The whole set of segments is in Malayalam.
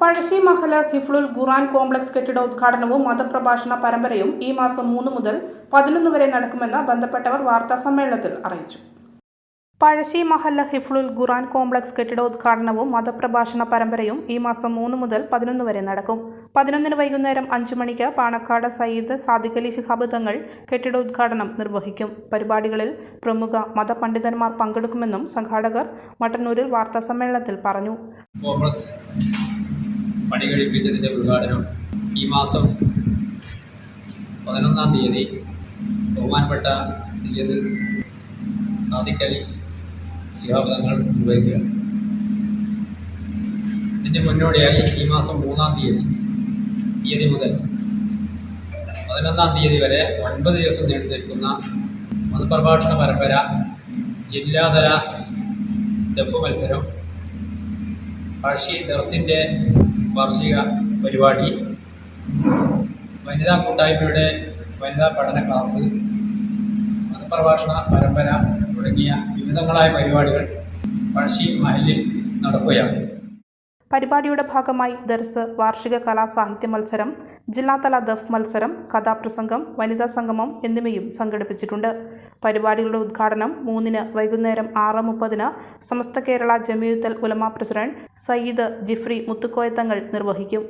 പഴശ്ശി മഹല ഹിഫ്ലുൽ ഖുറാൻ കോംപ്ലക്സ് കെട്ടിട ഉദ്ഘാടനവും മതപ്രഭാഷണ പരമ്പരയും ഈ മാസം മൂന്ന് മുതൽ പതിനൊന്ന് വരെ നടക്കുമെന്ന് ബന്ധപ്പെട്ടവർ വാർത്താ സമ്മേളനത്തിൽ അറിയിച്ചു. പഴശ്ശി മഹല്ല ഹിഫ്ലുൽ ഖുറാൻ കോംപ്ലക്സ് കെട്ടിട ഉദ്ഘാടനവും മതപ്രഭാഷണ പരമ്പരയും ഈ മാസം മൂന്ന് മുതൽ പതിനൊന്ന് വരെ നടക്കും. പതിനൊന്നിന് വൈകുന്നേരം അഞ്ചു മണിക്ക് പാണക്കാട് സയ്യിദ് സാദിഖ് അലി ശിഹാബ് തങ്ങൾ കെട്ടിട ഉദ്ഘാടനം നിർവഹിക്കും. പരിപാടികളിൽ പ്രമുഖ മതപണ്ഡിതന്മാർ പങ്കെടുക്കുമെന്നും സംഘാടകർ മട്ടന്നൂരിൽ വാർത്താസമ്മേളനത്തിൽ പറഞ്ഞു. പണി കഴിപ്പിച്ചതിന്റെ ഉദ്ഘാടനം ഈ മാസം പതിനൊന്നാം തീയതി ബഹുമാനപ്പെട്ട സയ്യദ് സാദിഖലി അലി ശിഹാബ് തങ്ങൾ നിർവഹിക്കുകയാണ് ഇതിന്റെ മുന്നോടിയായി ഈ മാസം മൂന്നാം തീയതി തീയതി മുതൽ പതിനൊന്നാം തീയതി വരെ ഒൻപത് ദിവസം നീണ്ടു നിൽക്കുന്ന മതപ്രഭാഷണ പരമ്പര ജില്ലാതല ദഫ് മത്സരം പഴശ്ശി ദർസിന്റെ വാർഷിക പരിപാടി. വനിതാ കൂട്ടായ്മയുടെ വനിതാ പഠന ക്ലാസ് മതപ്രഭാഷണ പരമ്പര തുടങ്ങിയ വിവിധങ്ങളായ പരിപാടികൾ പഴശ്ശി മഹലിൽ നടക്കുകയാണ്. പരിപാടിയുടെ ഭാഗമായി ദർസ് വാർഷിക കലാസാഹിത്യ മത്സരം ജില്ലാതല ദഫ് മത്സരം കഥാപ്രസംഗം വനിതാ സംഗമം എന്നിവയും സംഘടിപ്പിച്ചിട്ടുണ്ട്. പരിപാടികളുടെ ഉദ്ഘാടനം മൂന്നിന് വൈകുന്നേരം ആറ് മുപ്പതിന് സമസ്ത കേരള ജമിയുത്തൽ ഉലമ പ്രസിഡന്റ് സയ്യിദ് ജിഫ്രി മുത്തുക്കോയത്തങ്ങൾ നിർവഹിക്കും.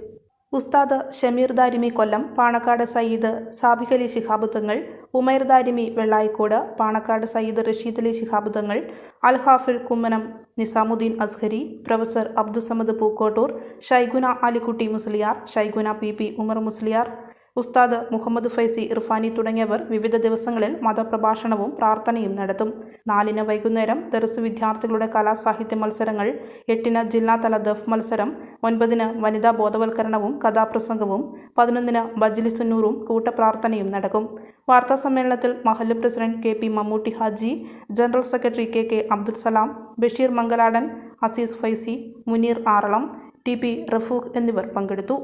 ഉസ്താദ് ഷമീർ ദാരിമി കൊല്ലം Panakkad Sayyid Sabiqali ശിഹാബുത്തങ്ങൾ Shihab Thangal Umair Darimi Vellayikode Panakkad Sayyid Rasheed Ali Shihab Thangal അൽഹാഫിൽ Kummanam Nizamuddin Azhari professor Abdussamad Pookkottur Shaikhuna Alikutty Musliyar Shaikhuna P P Umar Musliyar Ustad Muhammad Faizi Irfani തുടങ്ങിയവർ വിവിധ ദിവസങ്ങളിൽ മതപ്രഭാഷണവും പ്രാർത്ഥനയും നടത്തും. നാലിന് വൈകുന്നേരം ദർസ് വിദ്യാർത്ഥികളുടെ കലാസാഹിത്യ മത്സരങ്ങൾ എട്ടിന് ജില്ലാതല ദഫ് മത്സരം ഒൻപതിന് വനിതാ ബോധവൽക്കരണവും കഥാപ്രസംഗവും പതിനൊന്നിന് ബജ്ലിസുന്നൂറും കൂട്ടപ്രാർത്ഥനയും നടക്കും. വാർത്താ സമ്മേളനത്തിൽ മഹല്ല് president K P Mammootty Haji general secretary K K Abdul Salam Basheer Mangaladan Azeez Faizy Muneer Aralam T P Rafooq എന്നിവർ പങ്കെടുത്തു.